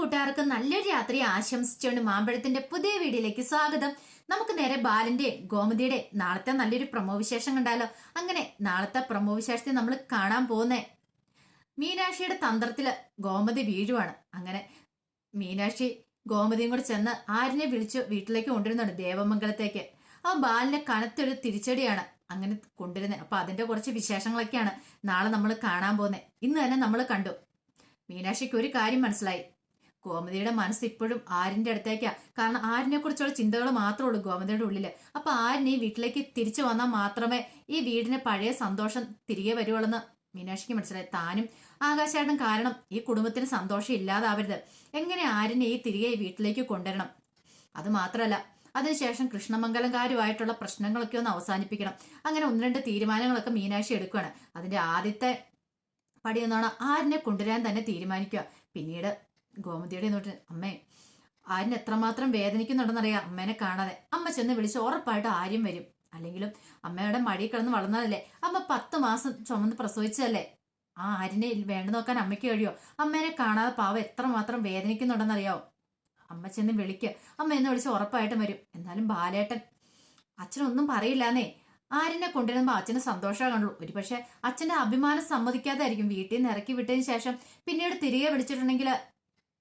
കൂട്ടുകാർക്ക് നല്ലൊരു രാത്രി ആശംസിച്ചുകൊണ്ട് മാമ്പഴത്തിന്റെ പുതിയ വീഡിയോയിലേക്ക് സ്വാഗതം. നമുക്ക് നേരെ ബാലന്റെ ഗോമതിയുടെ നാളത്തെ നല്ലൊരു പ്രമോ വിശേഷം കണ്ടാലോ? അങ്ങനെ നാളത്തെ പ്രമോ വിശേഷത്തെ നമ്മൾ കാണാൻ പോകുന്നേ. മീനാക്ഷിയുടെ തന്ത്രത്തിൽ ഗോമതി വീഴുവാണ്. അങ്ങനെ മീനാക്ഷി ഗോമതിയും കൂടെ ചെന്ന് ആരിനെ വിളിച്ചു വീട്ടിലേക്ക് കൊണ്ടുവരുന്നുണ്ട് ദേവമംഗലത്തേക്ക്. ആ ബാലിന്റെ കനത്തൊരു തിരിച്ചടിയാണ് അങ്ങനെ കൊണ്ടുവരുന്നത് അപ്പൊ അതിന്റെ കുറച്ച് വിശേഷങ്ങളൊക്കെയാണ് നാളെ നമ്മൾ കാണാൻ പോകുന്നത് ഇന്ന് തന്നെ നമ്മൾ കണ്ടു. മീനാക്ഷിക്ക് ഒരു കാര്യം മനസ്സിലായി. ഗോമതിയുടെ മനസ്സ് ഇപ്പോഴും ആരിന്റെ അടുത്തേക്കാ. കാരണം ആരിനെ കുറിച്ചുള്ള ചിന്തകൾ മാത്രമേ ഉള്ളൂ ഗോമതിയുടെ ഉള്ളിൽ. അപ്പൊ ആരിനെ ഈ വീട്ടിലേക്ക് തിരിച്ചു വന്നാൽ മാത്രമേ ഈ വീടിന് പഴയ സന്തോഷം തിരികെ വരുവുള്ളെന്ന് മീനാക്ഷിക്ക് മനസ്സിലായി. താനും ആകാശായിട്ടും കാരണം ഈ കുടുംബത്തിന് സന്തോഷം ഇല്ലാതാവരുത്. എങ്ങനെ ആരിനെ ഈ തിരികെ വീട്ടിലേക്ക് കൊണ്ടുവരണം? അത് മാത്രമല്ല അതിനുശേഷം കൃഷ്ണമംഗലംകാരുമായിട്ടുള്ള പ്രശ്നങ്ങളൊക്കെ ഒന്ന് അവസാനിപ്പിക്കണം. അങ്ങനെ ഒന്ന് രണ്ട് തീരുമാനങ്ങളൊക്കെ മീനാക്ഷി എടുക്കുകയാണ് അതിന്റെ ആദ്യത്തെ പടി എന്നാണ് ആരിനെ കൊണ്ടുവരാൻ തന്നെ തീരുമാനിക്കുക. പിന്നീട് ഗോമതിയുടെ നോട്ട് അമ്മേ ആര്യൻ എത്രമാത്രം വേദനിക്കുന്നുണ്ടെന്നറിയാം. അമ്മേനെ കാണാതെ. അമ്മ ചെന്ന് വിളിച്ച് ഉറപ്പായിട്ട് ആര്യം വരും. അല്ലെങ്കിലും അമ്മയുടെ മടി കിടന്ന് വളർന്നതല്ലേ? അമ്മ പത്ത് മാസം ചുമന്ന് പ്രസവിച്ചതല്ലേ? ആ ആരിനെ വേണ്ട നോക്കാൻ അമ്മയ്ക്ക് കഴിയോ? അമ്മേനെ കാണാതെ പാവം എത്രമാത്രം വേദനിക്കുന്നുണ്ടെന്നറിയാവോ അമ്മ ചെന്ന് വിളിക്കുക അമ്മ എന്നെ വിളിച്ച് ഉറപ്പായിട്ടും വരും. എന്നാലും ബാലേട്ടൻ അച്ഛനൊന്നും പറയില്ലാന്നേ. ആരിനെ കൊണ്ടുവരുമ്പോൾ അച്ഛന് സന്തോഷമേ കണ്ടുള്ളൂ ഒരു പക്ഷെ അച്ഛന്റെ അഭിമാനം സമ്മതിക്കാതെ ആയിരിക്കും വീട്ടിൽ നിന്ന് ഇറക്കി വിട്ടതിന് ശേഷം പിന്നീട് തിരികെ വിളിച്ചിട്ടുണ്ടെങ്കിൽ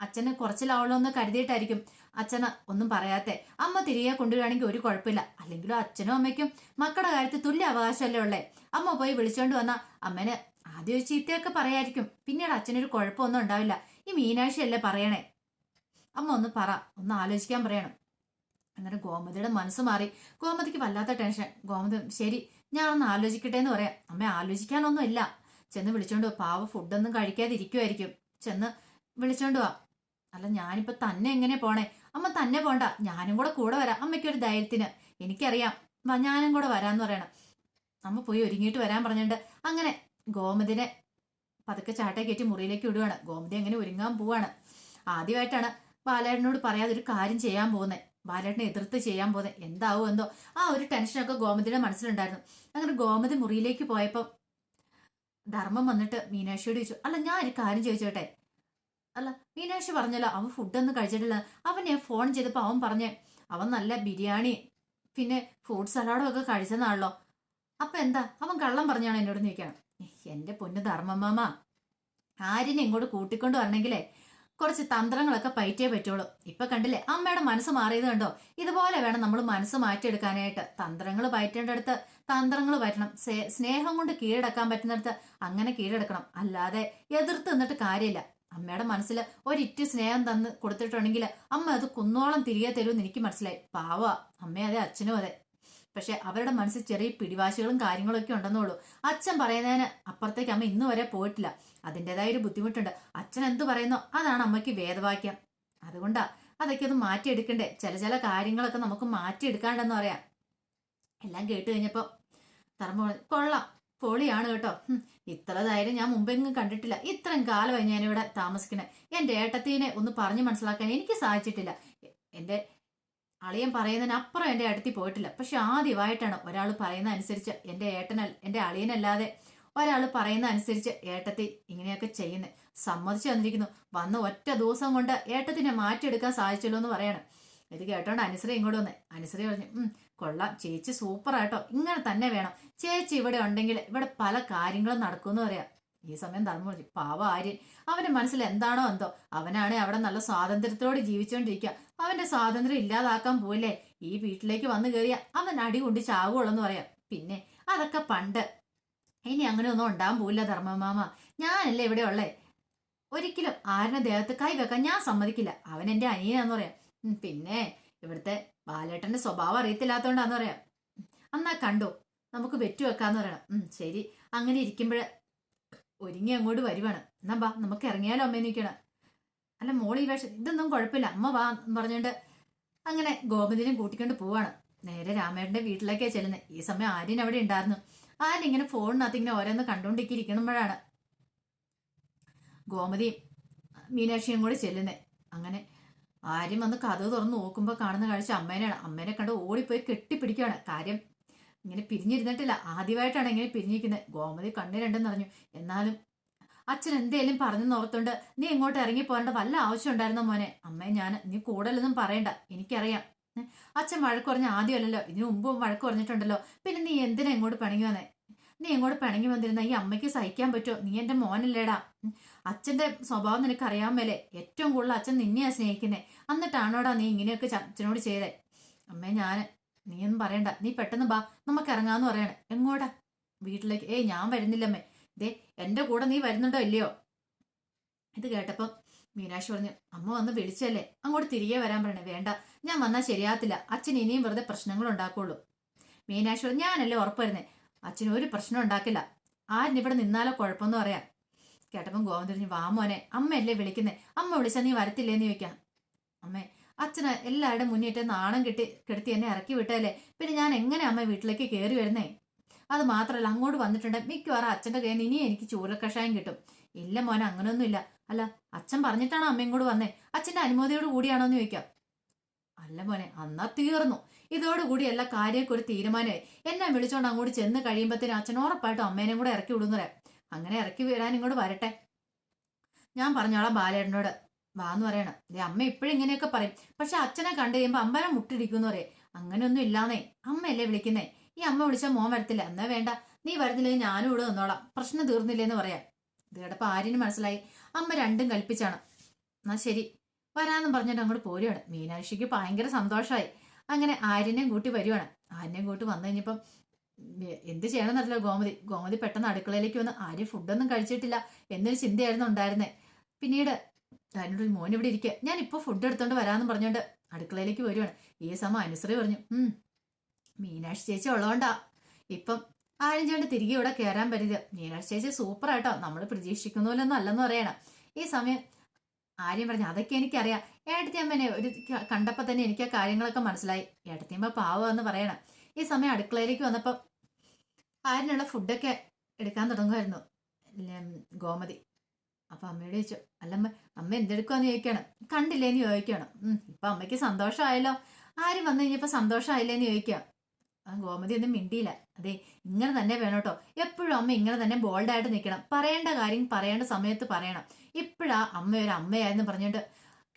അച്ഛന് കുറച്ചിലാവുള്ളൂ എന്ന് കരുതിയിട്ടായിരിക്കും. അച്ഛന് ഒന്നും പറയാത്തെ. അമ്മ തിരികെ കൊണ്ടുവരികയാണെങ്കിൽ ഒരു കുഴപ്പമില്ല. അല്ലെങ്കിലും അച്ഛനും അമ്മയ്ക്കും മക്കളുടെ കാര്യത്തിൽ തുല്യ അവകാശമല്ലേ ഉള്ളേ. അമ്മ പോയി വിളിച്ചോണ്ട് വന്ന അമ്മേനെ ആദ്യം ഒരു ചീത്തയൊക്കെ പറയായിരിക്കും. പിന്നീട് അച്ഛനൊരു കുഴപ്പമൊന്നും ഉണ്ടാവില്ല. ഈ മീനാക്ഷി അല്ലേ പറയണേ. അമ്മ ഒന്ന് പറ ഒന്ന് ആലോചിക്കാൻ പറയണം. അങ്ങനെ ഗോമതിയുടെ മനസ്സ് മാറി. ഗോമതിക്ക് വല്ലാത്ത ടെൻഷൻ. ഗോമതി ശരി ഞാനൊന്ന് ആലോചിക്കട്ടെ എന്ന് പറയാം. അമ്മ ആലോചിക്കാനൊന്നും ഇല്ല ചെന്ന് വിളിച്ചോണ്ട്. പാവ ഫുഡൊന്നും കഴിക്കാതിരിക്കുമായിരിക്കും ചെന്ന് വിളിച്ചോണ്ട് വാ. അല്ല ഞാനിപ്പോ തന്നെ എങ്ങനെ പോണേ? അമ്മ തന്നെ പോണ്ട. ഞാനും കൂടെ കൂടെ വരാം. അമ്മയ്ക്കൊരു ധൈര്യത്തിന്. എനിക്കറിയാം. ഞാനും കൂടെ വരാന്ന് പറയണം. അമ്മ പോയി ഒരുങ്ങിയിട്ട് വരാൻ പറഞ്ഞിട്ട് അങ്ങനെ ഗോമതിനെ പതുക്കെ ചാട്ടേ കയറ്റി മുറിയിലേക്ക് വിടുവാണ്. ഗോമതി അങ്ങനെ ഒരുങ്ങാൻ പോവാണ്. ആദ്യമായിട്ടാണ് ബാലേട്ടനോട് പറയാതെ ഒരു കാര്യം ചെയ്യാൻ പോകുന്നത് ബാലേട്ടനെ എതിർത്ത് ചെയ്യാൻ പോകുന്നത് എന്താവും എന്തോ. ആ ഒരു ടെൻഷനൊക്കെ ഗോമതിയുടെ മനസ്സിലുണ്ടായിരുന്നു. അങ്ങനെ ഗോമതി മുറിയിലേക്ക് പോയപ്പം ധർമ്മം വന്നിട്ട് മീനാക്ഷിയോട് ചോദിച്ചു അല്ല ഞാൻ ഒരു കാര്യം ചോദിച്ചോട്ടെ? അല്ല മീനാക്ഷി പറഞ്ഞല്ലോ അവൻ ഫുഡൊന്നും കഴിച്ചിട്ടില്ല. അവൻ ഞാൻ ഫോൺ ചെയ്തപ്പോൾ അവൻ പറഞ്ഞേ അവൻ നല്ല ബിരിയാണി പിന്നെ ഫ്രൂട്ട് സലാഡും ഒക്കെ കഴിച്ചെന്നാണല്ലോ. അപ്പൊ എന്താ? അവൻ കള്ളം പറഞ്ഞാണ് എന്നോട് നിൽക്കണം എന്റെ പൊന്നു ധർമ്മമാമ ആരിനെ ഇങ്ങോട്ട് കൂട്ടിക്കൊണ്ട് വരണമെങ്കിലേ കുറച്ച് തന്ത്രങ്ങളൊക്കെ പയറ്റേ പറ്റുള്ളൂ. ഇപ്പൊ കണ്ടില്ലേ അമ്മയുടെ മനസ്സ് മാറിയത് കണ്ടോ? ഇതുപോലെ വേണം നമ്മൾ മനസ്സ് മാറ്റിയെടുക്കാനായിട്ട്. തന്ത്രങ്ങൾ പയറ്റേണ്ടടുത്ത് തന്ത്രങ്ങൾ പറ്റണം സ്നേഹം കൊണ്ട് കീഴടക്കാൻ പറ്റുന്നിടത്ത് അങ്ങനെ കീഴടക്കണം. അല്ലാതെ എതിർത്ത് നിന്നിട്ട് കാര്യമില്ല. അമ്മയുടെ മനസ്സിൽ ഒരിറ്റ് സ്നേഹം തന്ന് കൊടുത്തിട്ടുണ്ടെങ്കിൽ അമ്മ അത് കുന്നോളം തിരികെ തരുമെന്ന് എനിക്ക് മനസ്സിലായി. പാവ അമ്മ അതെ അച്ഛനും അതെ. പക്ഷെ അവരുടെ മനസ്സിൽ ചെറിയ പിടിവാശികളും കാര്യങ്ങളും കാര്യങ്ങളൊക്കെ ഉണ്ടെന്നുള്ളൂ അച്ഛൻ പറയുന്നതിന് അപ്പുറത്തേക്ക് അമ്മ ഇന്നു വരെ പോയിട്ടില്ല. അതിന്റെതായ ഒരു ബുദ്ധിമുട്ടുണ്ട്. അച്ഛൻ എന്ത് പറയുന്നോ അതാണ് അമ്മയ്ക്ക് വേദവാക്യം. അതുകൊണ്ടാ അതൊക്കെ ഒന്ന് മാറ്റിയെടുക്കണ്ടേ? ചില ചില കാര്യങ്ങളൊക്കെ നമുക്ക് മാറ്റിയെടുക്കാണ്ടെന്ന് പറയാം. എല്ലാം കേട്ട് കഴിഞ്ഞപ്പോ തറമ്പ കൊള്ളാം. പൊളിയാണ് കേട്ടോ. ഇത്ര ധൈര്യം ഞാൻ മുമ്പെങ്ങും കണ്ടിട്ടില്ല. ഇത്രയും കാലമായി ഇവിടെ താമസിക്കുന്നത് എന്റെ ഏട്ടത്തീനെ ഒന്ന് പറഞ്ഞു മനസ്സിലാക്കാൻ എനിക്ക് സാധിച്ചിട്ടില്ല. എന്റെ അളിയൻ പറയുന്നതിന് അപ്പുറം എന്റെ അടുത്തി പോയിട്ടില്ല. പക്ഷെ ആദ്യമായിട്ടാണ് ഒരാൾ പറയുന്ന അനുസരിച്ച് എന്റെ ഏട്ടനൽ എന്റെ അളിയനല്ലാതെ ഒരാൾ പറയുന്ന അനുസരിച്ച് ഏട്ടത്തി ഇങ്ങനെയൊക്കെ ചെയ്യുന്നത് സമ്മതിച്ചു വന്നിരിക്കുന്നു വന്ന ഒറ്റ ദിവസം കൊണ്ട് ഏട്ടത്തിനെ മാറ്റിയെടുക്കാൻ സാധിച്ചല്ലോ എന്ന് പറയണം. ഇത് കേട്ടോണ്ട് അനുസരി ഇങ്ങോട്ട് വന്നേ. അനുസരി പറഞ്ഞു കൊള്ളാം. ചേച്ചി സൂപ്പറാട്ടോ ഇങ്ങനെ തന്നെ വേണം. ചേച്ചി ഇവിടെ ഉണ്ടെങ്കിൽ ഇവിടെ പല കാര്യങ്ങളും നടക്കുമെന്ന് പറയാം. ഈ സമയം ധർമ്മം പാവ ആര്യൻ. അവന്റെ മനസ്സിൽ എന്താണോ എന്തോ. അവനാണ് അവിടെ നല്ല സ്വാതന്ത്ര്യത്തോടെ ജീവിച്ചുകൊണ്ടിരിക്കുക അവന്റെ സ്വാതന്ത്ര്യം ഇല്ലാതാക്കാൻ പോയില്ലേ? ഈ വീട്ടിലേക്ക് വന്നു കയറിയ അവൻ അടി കൊണ്ട് ചാവുള്ളൂ പറയാം. പിന്നെ അതൊക്കെ പണ്ട്. ഇനി അങ്ങനെ ഒന്നും ഉണ്ടാകാൻ പോയില്ല ധർമ്മമാമ. ഞാനല്ലേ ഇവിടെ ഉള്ളേ? ഒരിക്കലും ആരുടെ ദേഹത്ത് കൈവെക്കാൻ ഞാൻ സമ്മതിക്കില്ല. അവൻ എന്റെ അനിയനാന്ന് പറയാം. പിന്നെ ഇവിടുത്തെ ബാലേട്ടന്റെ സ്വഭാവം അറിയത്തില്ലാത്തോണ്ടാന്ന് പറയാം. അന്നാ കണ്ടോ നമുക്ക് വെറ്റു വെക്കാന്ന് പറയണം. ഉം ശരി. അങ്ങനെ ഇരിക്കുമ്പോഴ് ഒരുങ്ങി അങ്ങോട്ട് വരുവാണ്. എന്നാ ബാ നമുക്ക് ഇറങ്ങിയാലോ അമ്മ നിൽക്കണം. അല്ല മോളി വേഷം ഇതൊന്നും കുഴപ്പമില്ല. അമ്മ വാ എന്ന് പറഞ്ഞുകൊണ്ട് അങ്ങനെ ഗോപതിനെ കൂട്ടിക്കൊണ്ട് പോവാണ്. നേരെ രാമേട്ടന്റെ വീട്ടിലേക്കാ ചെല്ലുന്നത് ഈ സമയം ആര്യൻ അവിടെ ഉണ്ടായിരുന്നു. ആര്യൻ ഇങ്ങനെ ഫോണിനകത്ത് ഇങ്ങനെ ഓരോന്ന് കണ്ടുകൊണ്ടിരിക്കുമ്പോഴാണ് ഗോമതിയും മീനാക്ഷിയും കൂടെ ചെല്ലുന്നത് അങ്ങനെ ആര്യം വന്ന് കഥ തുറന്ന് നോക്കുമ്പോൾ കാണുന്ന കാഴ്ച അമ്മേനെയാണ്. അമ്മേനെ കണ്ട് ഓടിപ്പോയി കെട്ടിപ്പിടിക്കുകയാണ് കാര്യം ഇങ്ങനെ പിരിഞ്ഞിരുന്നിട്ടില്ല. ആദ്യമായിട്ടാണ് ഇങ്ങനെ പിരിഞ്ഞിരിക്കുന്നത്. ഗോമതി കണ്ണിരണ്ടെന്ന് പറഞ്ഞു എന്നാലും അച്ഛൻ എന്തേലും പറഞ്ഞു നോർത്തുണ്ട് നീ എങ്ങോട്ട് ഇറങ്ങി പോകേണ്ട വല്ല ആവശ്യം ഉണ്ടായിരുന്നോ മോനെ? അമ്മേ ഞാൻ നീ കൂടുതലൊന്നും പറയണ്ട. എനിക്കറിയാം. അച്ഛൻ വഴക്ക് പറഞ്ഞ ആദ്യമല്ലല്ലോ. ഇതിനു മുമ്പും വഴക്ക് പറഞ്ഞിട്ടുണ്ടല്ലോ. പിന്നെ നീ എന്തിനാ ഇങ്ങോട്ട് പണിങ്ങുവന്നേ വന്നേ? നീ എങ്ങോട്ട് പിണങ്ങി വന്നിരുന്ന ഈ അമ്മയ്ക്ക് സഹിക്കാൻ പറ്റുമോ? നീ എന്റെ മോനല്ലേടാ. അച്ഛന്റെ സ്വഭാവം നിനക്ക് അറിയാൻ മേലെ ഏറ്റവും കൂടുതൽ അച്ഛൻ നിന്നെയാ സ്നേഹിക്കുന്നേ. എന്നിട്ടാണോടാ നീ ഇങ്ങനെയൊക്കെ അച്ഛനോട് ചെയ്തേ. അമ്മേ ഞാൻ ഒന്നും പറയണ്ട. നീ പെട്ടെന്ന് ബാ. നമുക്ക് ഇറങ്ങാന്ന് പറയണേ. എങ്ങോട്ടാ വീട്ടിലേക്ക്. ഏയ് ഞാൻ വരുന്നില്ലമ്മേ ദേ എന്റെ കൂടെ നീ വരുന്നുണ്ടോ ഇല്ലയോ? ഇത് കേട്ടപ്പം മീനാക്ഷി പറഞ്ഞു അമ്മ വന്ന് വിളിച്ചല്ലേ? അങ്ങോട്ട് തിരികെ വരാൻ പറയണേ. വേണ്ട. ഞാൻ വന്നാൽ ശരിയാത്തില്ല അച്ഛൻ ഇനിയും വെറുതെ പ്രശ്നങ്ങൾ ഉണ്ടാക്കുള്ളൂ. മീനാക്ഷി പറഞ്ഞു ഞാനല്ലേ ഉറപ്പ് വരുന്നേ? അച്ഛന് ഒരു പ്രശ്നം ഉണ്ടാക്കില്ല. ആരിനിവിടെ നിന്നാലോ കുഴപ്പമെന്ന് പറയാം. കേട്ടപ്പം ഗോവൻ തിരിഞ്ഞു വാ മോനെ അമ്മയല്ലേ വിളിക്കുന്നേ? അമ്മ വിളിച്ചാൽ നീ വരത്തില്ലേന്ന് ചോദിക്കാം. അമ്മേ അച്ഛന് എല്ലാവരുടെ മുന്നിട്ട് നാണം കെട്ടി കെടുത്തി എന്നെ ഇറക്കി വിട്ടല്ലേ പിന്നെ ഞാൻ എങ്ങനെ അമ്മ വീട്ടിലേക്ക് കയറി വരുന്നേ? അത് മാത്രമല്ല അങ്ങോട്ട് വന്നിട്ടുണ്ട്. മിക്കവാറും അച്ഛന്റെ കയ്യിൽ നിന്ന് ഇനി എനിക്ക് ചൂരക്കഷായം കിട്ടും. ഇല്ല മോനെ അങ്ങനെയൊന്നുമില്ല അല്ല അച്ഛൻ പറഞ്ഞിട്ടാണോ അമ്മയും കൂടെ വന്നേ? അച്ഛന്റെ അനുമതിയോട് കൂടിയാണോ എന്ന് ചോദിക്കാം. അല്ല മോനെ അന്നാ തീർന്നു. ഇതോടുകൂടി എല്ലാ കാര്യമൊക്കെ ഒരു തീരുമാനമായി. എന്നെ വിളിച്ചോണ്ട് അങ്ങോട്ട് ചെന്ന് കഴിയുമ്പോഴത്തേനും അച്ഛൻ ഉറപ്പായിട്ടും അമ്മേനെയും കൂടെ ഇറക്കി വിടുന്നു അങ്ങനെ ഇറക്കി വിടാൻ ഇങ്ങോട്ട് വരട്ടെ. ഞാൻ പറഞ്ഞോളാം ബാലേട്ടനോട് വാന്ന് പറയണം. ദേ അമ്മ ഇപ്പോഴും ഇങ്ങനെയൊക്കെ പറയും. പക്ഷെ അച്ഛനെ കണ്ടു കഴിയുമ്പോ അമ്പലം മുട്ടിടിക്കുന്നു പറയും അങ്ങനെയൊന്നും ഇല്ലാന്നേ. അമ്മയല്ലേ വിളിക്കുന്നേ? ഈ അമ്മ വിളിച്ചാൽ മോൻ വരത്തില്ല. എന്നാ വേണ്ട. നീ വരുന്നില്ലെങ്കിൽ ഞാനും ഇവിടെ വന്നോളാം പ്രശ്നം തീർന്നില്ലേന്ന് പറയാം. ഇത് കേട്ടപ്പോ ആര്യന് മനസ്സിലായി. അമ്മ രണ്ടും കൽപ്പിച്ചാണ്. എന്നാ ശരി. വരാന്നും പറഞ്ഞിട്ട് അങ്ങോട്ട് പോരുവാണ്. മീനാക്ഷിക്ക് ഭയങ്കര സന്തോഷമായി അങ്ങനെ ആര്യനെയും കൂട്ടി വരുവാണ്. ആര്യനെയും കൂട്ടി വന്നു കഴിഞ്ഞപ്പം എന്ത് ചെയ്യണം ചെയ്യണമെന്നറിയില്ല ഗോമതി. ഗോമതി പെട്ടെന്ന് അടുക്കളയിലേക്ക് വന്ന് ആര്യ ഫുഡൊന്നും കഴിച്ചിട്ടില്ല എന്നൊരു ചിന്തയായിരുന്നു ഉണ്ടായിരുന്നേ. പിന്നീട് അതിനോട് മോൻ ഇവിടെ ഇരിക്കുക ഞാൻ ഇപ്പോൾ ഫുഡ് എടുത്തോണ്ട് വരാമെന്ന് പറഞ്ഞുകൊണ്ട് അടുക്കളയിലേക്ക് വരുവാണ്. ഈ സമയം അനുസരി പറഞ്ഞു മീനാക്ഷി ചേച്ചി ഉള്ളതുകൊണ്ടാ ഇപ്പം ആരും ചേട്ടൻ തിരികെ ഇവിടെ കയറാൻ പറ്റിയത്. മീനാക്ഷി ചേച്ചി സൂപ്പർ ആട്ടോ നമ്മൾ പ്രതീക്ഷിക്കുന്ന പോലെ ഒന്നും അല്ലെന്ന് പറയണം. ഈ സമയം ആര്യം പറഞ്ഞു. അതൊക്കെ എനിക്കറിയാം. ഏട്ടത്തിയമ്മനെ ഒരു ക- കണ്ടപ്പോ തന്നെ എനിക്ക് ആ കാര്യങ്ങളൊക്കെ മനസ്സിലായി. ഏട്ടത്തിയമ്മ എന്ന് പറയണം. ഈ സമയം അടുക്കളയിലേക്ക് വന്നപ്പോൾ ആരിനുള്ള ഫുഡൊക്കെ എടുക്കാൻ തുടങ്ങുമായിരുന്നു. ഗോമതി. അപ്പൊ അമ്മയോട് ചോദിച്ചു അല്ലമ്മ അമ്മ എന്തെടുക്കുവാന്ന് ചോദിക്കണം. കണ്ടില്ലേന്ന് ചോദിക്കണം. ഇപ്പൊ അമ്മയ്ക്ക് സന്തോഷമായല്ലോ. ആരും വന്നു കഴിഞ്ഞപ്പോ സന്തോഷമായില്ലേന്ന് ചോദിക്കാം. ആ ഗോമതി ഒന്നും മിണ്ടിയില്ല. അതെ ഇങ്ങനെ തന്നെ വേണം കേട്ടോ. എപ്പോഴും അമ്മ ഇങ്ങനെ തന്നെ ബോൾഡായിട്ട് നിൽക്കണം. പറയേണ്ട കാര്യം പറയേണ്ട സമയത്ത് പറയണം. ഇപ്പോഴാ അമ്മ ഒരു അമ്മയായിരുന്നു പറഞ്ഞിട്ട്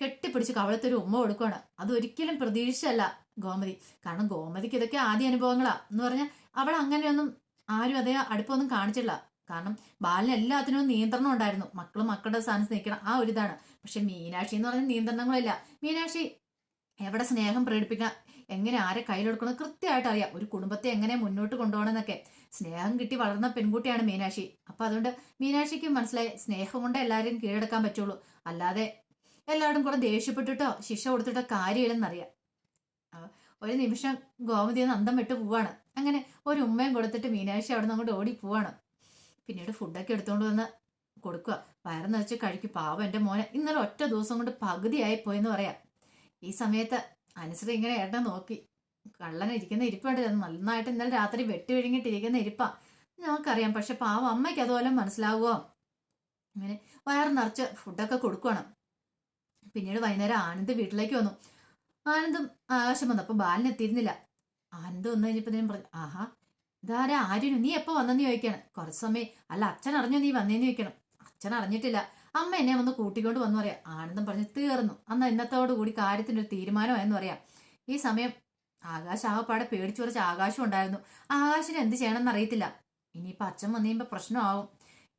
കെട്ടിപ്പിടിച്ച് കവളത്തൊരു ഉമ്മ കൊടുക്കുകയാണ് അതൊരിക്കലും പ്രതീക്ഷയല്ല ഗോമതി. കാരണം ഗോമതിക്ക് ഇതൊക്കെ ആദ്യ അനുഭവങ്ങളാ. എന്ന് പറഞ്ഞാൽ അവൾ അങ്ങനെയൊന്നും ആരും അതേ അടുപ്പൊന്നും കാണിച്ചില്ല കാരണം ബാലിന് എല്ലാത്തിനും നിയന്ത്രണം ഉണ്ടായിരുന്നു. മക്കളും മക്കളുടെ സ്ഥാനത്ത് നിൽക്കണം. ആ ഒരു ഇതാണ്. പക്ഷെ മീനാക്ഷി എന്ന് പറഞ്ഞ നിയന്ത്രണങ്ങളില്ല. മീനാക്ഷി എവിടെ സ്നേഹം പ്രകടിപ്പിക്കണം എങ്ങനെ ആരെ കയ്യിലെടുക്കണം കൃത്യമായിട്ട് അറിയാം. ഒരു കുടുംബത്തെ എങ്ങനെ മുന്നോട്ട് കൊണ്ടുപോകണമെന്നൊക്കെ. സ്നേഹം കിട്ടി വളർന്ന പെൺകുട്ടിയാണ് മീനാക്ഷി. അപ്പൊ അതുകൊണ്ട് മീനാക്ഷിക്ക് മനസ്സിലായി സ്നേഹം കൊണ്ട് എല്ലാവരെയും കീഴടക്കാൻ പറ്റുള്ളൂ. അല്ലാതെ എല്ലാവരും കൂടെ ദേഷ്യപ്പെട്ടിട്ടോ ശിക്ഷ കൊടുത്തിട്ടോ കാര്യമില്ലെന്നറിയാം ഒരു നിമിഷം ഗോമതി അന്തം വിട്ട് പോവാണ്. അങ്ങനെ ഒരു ഉമ്മയും കൊടുത്തിട്ട് മീനാക്ഷി അവിടെ നിന്ന് അങ്ങോട്ട് ഓടി പോവാണ്. പിന്നീട് ഫുഡൊക്കെ എടുത്തുകൊണ്ട് വന്ന് കൊടുക്കുക വയറ് നിറച്ച് കഴിക്കും. പാവം എന്റെ മോനെ. ഇന്നലെ ഒറ്റ ദിവസം കൊണ്ട് പകുതിയായി പോയെന്ന് പറയാം. ഈ സമയത്ത് അനുസരി ഇങ്ങനെ ഏട്ടൻ നോക്കി. കള്ളൻ ഇരിക്കുന്ന ഇരിപ്പുണ്ട്. നന്നായിട്ട് ഇന്നലെ രാത്രി വെട്ടി വിഴുങ്ങിട്ടിരിക്കുന്ന ഇരിപ്പാ. ഞങ്ങൾക്കറിയാം. പക്ഷെ പാവം അമ്മയ്ക്ക് അതുപോലെ മനസ്സിലാവുമോ അങ്ങനെ വയറ് നിറച്ച് ഫുഡൊക്കെ കൊടുക്കണം. പിന്നീട് വൈകുന്നേരം ആനന്ദ് വീട്ടിലേക്ക് വന്നു. ആനന്ദും ആകാശം വന്നു അപ്പൊ ബാലൻ എത്തിയിരുന്നില്ല. ആനന്ദ് വന്നു കഴിഞ്ഞപ്പോ ഞാൻ പറഞ്ഞു ആഹാ ഇതാരാ ആര്യനു? നീ എപ്പോ വന്നെന്ന് ചോദിക്കണം? കുറച്ച് സമയം അല്ല അച്ഛൻ അറിഞ്ഞു നീ വന്നേന്ന് ചോദിക്കണം. അച്ഛൻ അറിഞ്ഞിട്ടില്ല അമ്മ എന്നെ വന്ന് കൂട്ടിക്കൊണ്ട് വന്നു പറയാം ആനന്ദം പറഞ്ഞ് തീർന്നു. അന്ന് ഇന്നത്തോടു കൂടി കാര്യത്തിന്റെ ഒരു തീരുമാനമായെന്ന് പറയാം. ഈ സമയം ആകാശ് ആകപ്പാടെ പേടിച്ചു കുറച്ച് ആകാശം ഉണ്ടായിരുന്നു. ആകാശിന് എന്ത് ചെയ്യണമെന്ന് അറിയത്തില്ല. ഇനിയിപ്പോൾ അച്ഛൻ വന്നു കഴിയുമ്പോൾ പ്രശ്നമാവും.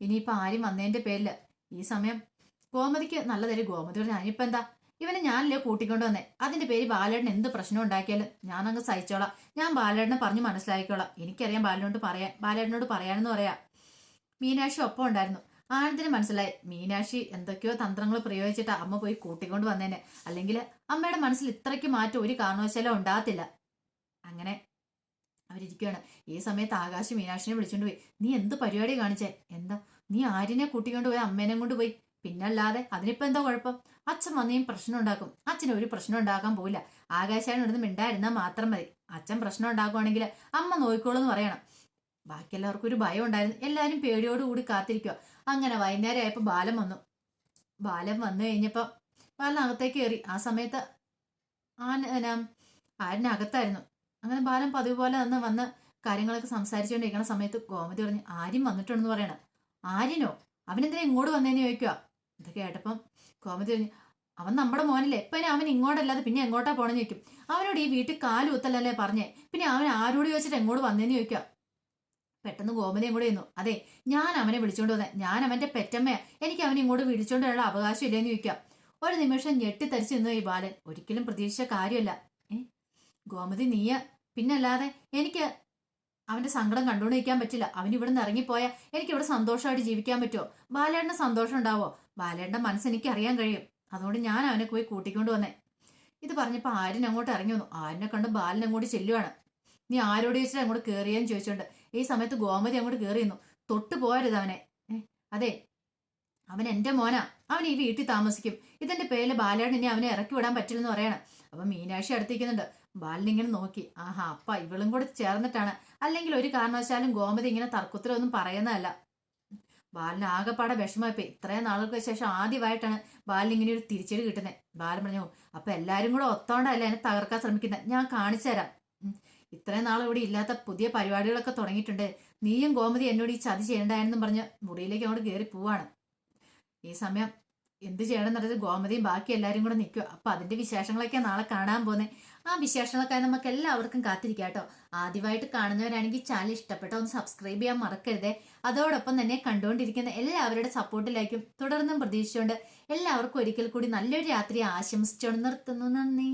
ഇനിയിപ്പോൾ ആരും വന്നതിന്റെ പേരിൽ. ഈ സമയം ഗോമതിക്ക് നല്ലതൊരു ഗോമതി പറഞ്ഞു ഞാനിപ്പോ എന്താ? ഇവനെ ഞാനല്ലേ കൂട്ടിക്കൊണ്ട് വന്നേ? അതിന്റെ പേര് ബാലേട്ടൻ എന്ത് പ്രശ്നം ഉണ്ടാക്കിയാലും ഞാൻ അങ്ങ് സഹിച്ചോളാം. ഞാൻ ബാലേട്ടനെ പറഞ്ഞു മനസ്സിലാക്കിക്കോളാം. എനിക്കറിയാം ബാലനോട് പറയാൻ ബാലേട്ടനോട് പറയാനെന്ന് പറയാം. മീനാക്ഷി ഒപ്പം ഉണ്ടായിരുന്നു. ആനന്ദിന് മനസ്സിലായി. മീനാക്ഷി എന്തൊക്കെയോ തന്ത്രങ്ങൾ പ്രയോഗിച്ചിട്ട് അമ്മ പോയി കൂട്ടിക്കൊണ്ട് വന്നേനെ. അല്ലെങ്കിൽ അമ്മയുടെ മനസ്സിൽ ഇത്രയ്ക്ക് മാറ്റം ഒരു കാരണവശാലും ഉണ്ടാകത്തില്ല. അങ്ങനെ അവരിരിക്കുകയാണ് ഈ സമയത്ത് ആകാശ് മീനാക്ഷിനെ വിളിച്ചോണ്ട് പോയി. നീ എന്ത് പരിപാടി കാണിച്ചേ? എന്താ? നീ ആര്യനെ കൂട്ടിക്കൊണ്ട് പോയി അമ്മേനെ കൊണ്ട് പോയി. പിന്നല്ലാതെ അതിനിപ്പോ എന്താ കുഴപ്പം? അച്ഛൻ വന്നേയും പ്രശ്നം ഉണ്ടാക്കും. അച്ഛന് ഒരു പ്രശ്നം ഉണ്ടാക്കാൻ പോവില്ല. ആകാശാണ് ഇവിടുന്ന് മിണ്ടായിരുന്നാൽ മാത്രം മതി. അച്ഛൻ പ്രശ്നം ഉണ്ടാക്കുവാണെങ്കിൽ അമ്മ നോക്കിക്കോളൂ എന്ന് പറയണം. ബാക്കി എല്ലാവർക്കും ഒരു ഭയം ഉണ്ടായിരുന്നു. എല്ലാവരും പേടിയോടുകൂടി കാത്തിരിക്കുക അങ്ങനെ വൈകുന്നേരം ആയപ്പോൾ ബാലം വന്നു. ബാലം വന്നു കഴിഞ്ഞപ്പോൾ ബാലൻ അകത്തേക്ക് കയറി. ആ സമയത്ത് ആന ആരിനകത്തായിരുന്നു അങ്ങനെ ബാലൻ പതിവ് പോലെ അന്ന് വന്ന് കാര്യങ്ങളൊക്കെ സംസാരിച്ചുകൊണ്ടിരിക്കുന്ന സമയത്ത് ഗോമതി പറഞ്ഞു ആര്യം വന്നിട്ടുണ്ടെന്ന് പറയണം. ആര്യനോ? അവനെന്തിനാ ഇങ്ങോട്ട് വന്നേന്ന് ചോദിക്കുക ഇത് കേട്ടപ്പം ഗോമതി പറഞ്ഞു അവൻ നമ്മുടെ മോനല്ലേ. ഇപ്പൊ ഇനി അവൻ ഇങ്ങോട്ടല്ലാതെ പിന്നെ എങ്ങോട്ടാ പോണെന്ന് ചോദിക്കും. അവനോട് ഈ വീട്ടിൽ കാൽ കുത്തലല്ലേ പറഞ്ഞേ. പിന്നെ അവൻ ആരോട് ചോദിച്ചിട്ട് എങ്ങോട്ട് വന്നേന്ന് ചോദിക്കുക പെട്ടെന്ന് ഗോമതിയും കൂടെ ഇരുന്നു. അതെ ഞാൻ അവനെ വിളിച്ചോണ്ട് വന്നേ. ഞാൻ അവന്റെ പെറ്റമ്മയാ. എനിക്ക് അവനെ ഇങ്ങോട്ട് വിളിച്ചോണ്ട് വരാനുള്ള അവകാശം ഇല്ലെന്ന് ചോദിക്കാം. ഒരു നിമിഷം ഞെട്ടിത്തരിച്ചു നിന്നു ഈ ബാലൻ. ഒരിക്കലും പ്രതീക്ഷിച്ച കാര്യമല്ല. ഏ? ഗോമതി നീയ. പിന്നല്ലാതെ എനിക്ക് അവന്റെ സങ്കടം കണ്ടുകൊണ്ട് നിൽക്കാൻ പറ്റില്ല. അവൻ ഇവിടെ നിന്ന് ഇറങ്ങിപ്പോയാൽ എനിക്ക് ഇവിടെ സന്തോഷമായിട്ട് ജീവിക്കാൻ പറ്റുമോ? ബാലേട്ടന് സന്തോഷം ഉണ്ടാവോ? ബാലേട്ടന്റെ മനസ്സ് എനിക്ക് അറിയാൻ കഴിയും. അതുകൊണ്ട് ഞാൻ അവനെ പോയി കൂട്ടിക്കൊണ്ട് വന്നേ. ഇത് പറഞ്ഞപ്പോൾ ആര്യൻ അങ്ങോട്ട് ഇറങ്ങി വന്നു. ആര്യനെ കണ്ട് ബാലൻ അങ്ങോട്ട് ചെല്ലുവാണ്. നീ ആരോട് ചോദിച്ചിട്ട് അങ്ങോട്ട് കയറിയെന്ന് ചോദിച്ചോണ്ട്. ഈ സമയത്ത് ഗോമതി അങ്ങോട്ട് കയറിയിരുന്നു തൊട്ടു പോരുത് അവനെ. അതെ അവൻ എന്റെ മോനാ. അവൻ ഈ വീട്ടിൽ താമസിക്കും. ഇതിന്റെ പേരിൽ ബാലേട്ടൻ ഇനി അവനെ ഇറക്കി വിടാൻ പറ്റില്ലെന്ന് പറയണം. അപ്പൊ മീനാക്ഷി അടുത്തിരിക്കുന്നുണ്ട്. ബാലൻ ഇങ്ങനെ നോക്കി. ആഹാ അപ്പ ഇവളും കൂടെ ചേർന്നിട്ടാണ്. അല്ലെങ്കിൽ ഒരു കാരണവശാലും ഗോമതി ഇങ്ങനെ തർക്കത്തിലൊന്നും പറയുന്നതല്ല. ബാലിന് ആകെപ്പാടെ വിഷമമായിപ്പോയി. ഇത്രയും നാളുകൾക്ക് ശേഷം ആദ്യമായിട്ടാണ് ബാലിന് ഇങ്ങനെ ഒരു തിരിച്ചടി കിട്ടുന്നത്. ബാലൻ പറഞ്ഞു അപ്പൊ എല്ലാരും കൂടെ ഒത്തോണ്ടല്ല എന്നെ തകർക്കാൻ ശ്രമിക്കുന്നത് ഞാൻ കാണിച്ചു തരാം. ഇത്രയും നാൾ ഇവിടെ ഇല്ലാത്ത പുതിയ പരിപാടികളൊക്കെ തുടങ്ങിയിട്ടുണ്ട്. നീയും ഗോമതി എന്നോട് ഈ ചതി ചെയ്യണ്ടായെന്നും പറഞ്ഞ് മുറിയിലേക്ക് അങ്ങോട്ട് കയറി പോവാണ്. ഈ സമയം എന്ത് ചെയ്യണം എന്നറിയത് ഗോമതിയും ബാക്കി എല്ലാവരും കൂടെ നിൽക്കുക. അപ്പൊ അതിന്റെ വിശേഷങ്ങളൊക്കെ നാളെ കാണാൻ പോകുന്നത് ആ വിശേഷങ്ങളൊക്കെ നമുക്ക് എല്ലാവർക്കും കാത്തിരിക്കാം കേട്ടോ. ആദ്യമായിട്ട് കാണുന്നവരാണെങ്കിൽ ചാനൽ ഇഷ്ടപ്പെട്ട ഒന്ന് സബ്സ്ക്രൈബ് ചെയ്യാൻ മറക്കരുതേ. അതോടൊപ്പം തന്നെ കണ്ടുകൊണ്ടിരിക്കുന്ന എല്ലാവരുടെ സപ്പോർട്ടിലേക്കും തുടർന്നും പ്രതീക്ഷിച്ചുകൊണ്ട് എല്ലാവർക്കും ഒരിക്കൽ കൂടി നല്ലൊരു രാത്രി ആശംസിച്ചുകൊണ്ട് നിർത്തുന്നു. നന്ദി.